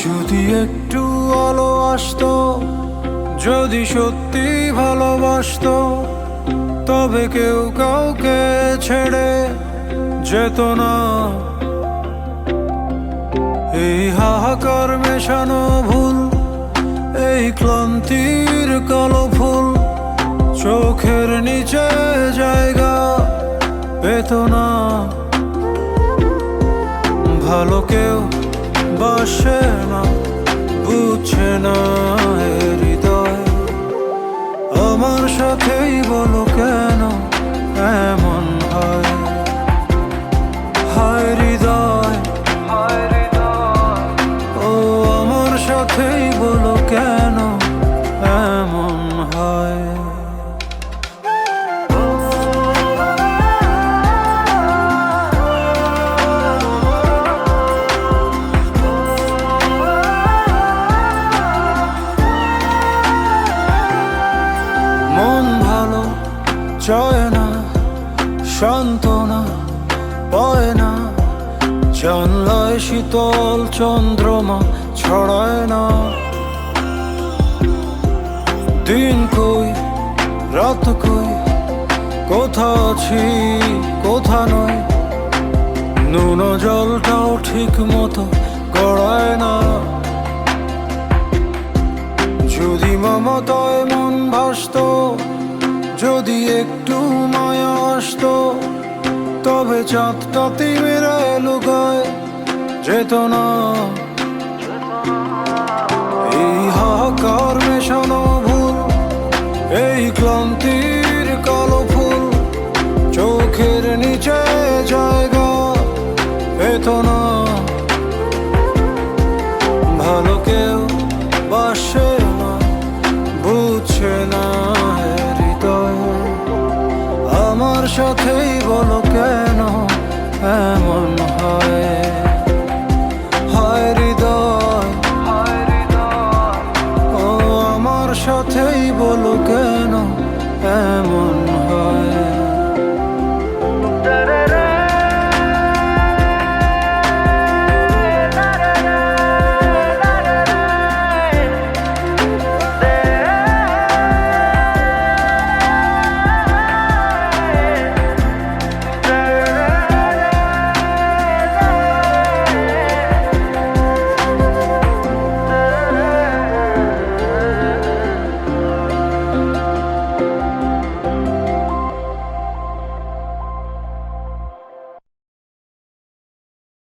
যদি একটু আলো আসতো যদি সত্যি ভালোবাসতো, তবে কেউ কাউকে ছেড়ে যেত না। এই হাহাকার মেশানো ভুল, এই ক্লান্তির কালো ফুল, চোখের নিচে জায়গা পেত না। ভালো কেউ বাসে না বুঝছে না আমার সাথেই বলো কেন এমন হয়? হায় শান্ত না পায় না। জানলায় শীতল চন্দ্রমা ছড়ায় না। দিন কই, রাত কই, কোথা আছি, কোথা নয় নুন জলটাও ঠিক মতো গড়ায় না। যদি মমতায় মন ভাসত, যদি একটু মায়া আসতো তবে চাঁদটাতে বেড়ায় লুকায় যেত না। এই হাহাকার মেশানো ভুল এই ক্লান্তি সাথেই বলো কেন এমন হয়? ও আমার সাথেই বলো কেন এমন হয়?